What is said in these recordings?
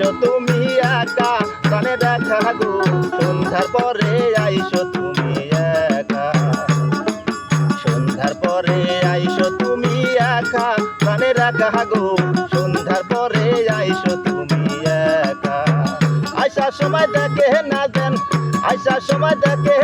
আইসো তুমি একা, প্রাণে দেখা গো। সন্ধ্যার পরে আইসো তুমি একা। সন্ধ্যার পরে আইসো তুমি একা, প্রাণে দেখা গো। সন্ধ্যার পরে আইসো তুমি একা। আইসা সময় দেখে না দেন আইসা সময় দেখে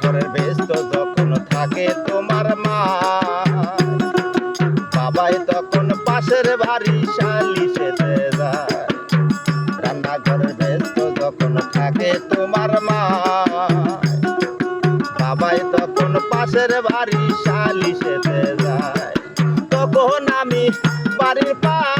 রান্নাঘরের ব্যস্ত যখন থাকে তোমার মা। বাবাই তখন পাশের বাড়ি সালিশেতে যায়। রান্নাঘরের ব্যস্ত যখন থাকে তোমার মা। বাবাই তখন পাশের বাড়ি সালিশেতে যায়। তখন আমি বাড়ির পাশে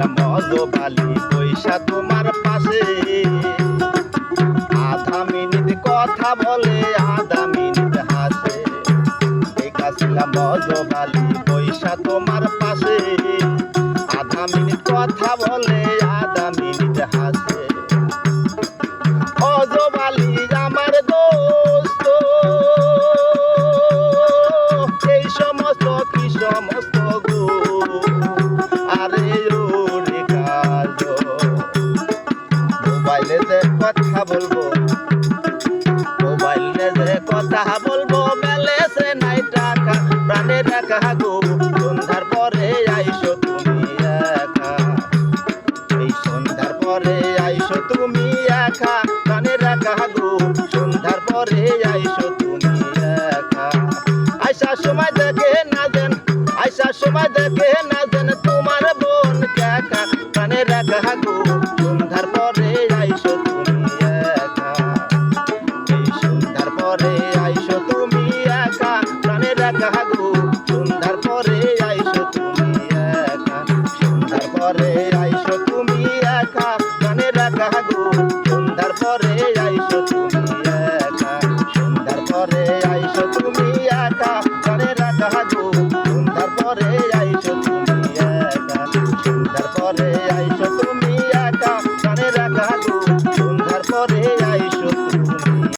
দেখাছিলাম মজবালি পয়সা তোমার পাশে। আধা মিনিট কথা বলে, আধা মিনিট হাসে। দেখাছিলাম মজবালি পয়সা তোমার পাশে। আধা মিনিট কথা বলে বলব। মোবাইলে যে কথা বলব ব্যালেন্সে নাই টাকা, প্রাণে রাখা গো, সন্ধ্যার পরে আইসো তুমি একা। এই সন্ধ্যার পরে আইসো তুমি একা, প্রাণে রাখা গো, সন্ধ্যার পরে আইসো তুমি একা। আইসার সময় দেখে না দেন আইসার সময় দেখে না দেন তোমার পরে আইসো, তুমি একা। কানে রাখা গো, সন্ধ্যার পরে আইসো, তুমি একা। সন্ধ্যার পরে আইসো, তুমি একা। কানে রাখা গো, সন্ধ্যার পরে আইসো, তুমি একা। সন্ধ্যার পরে আই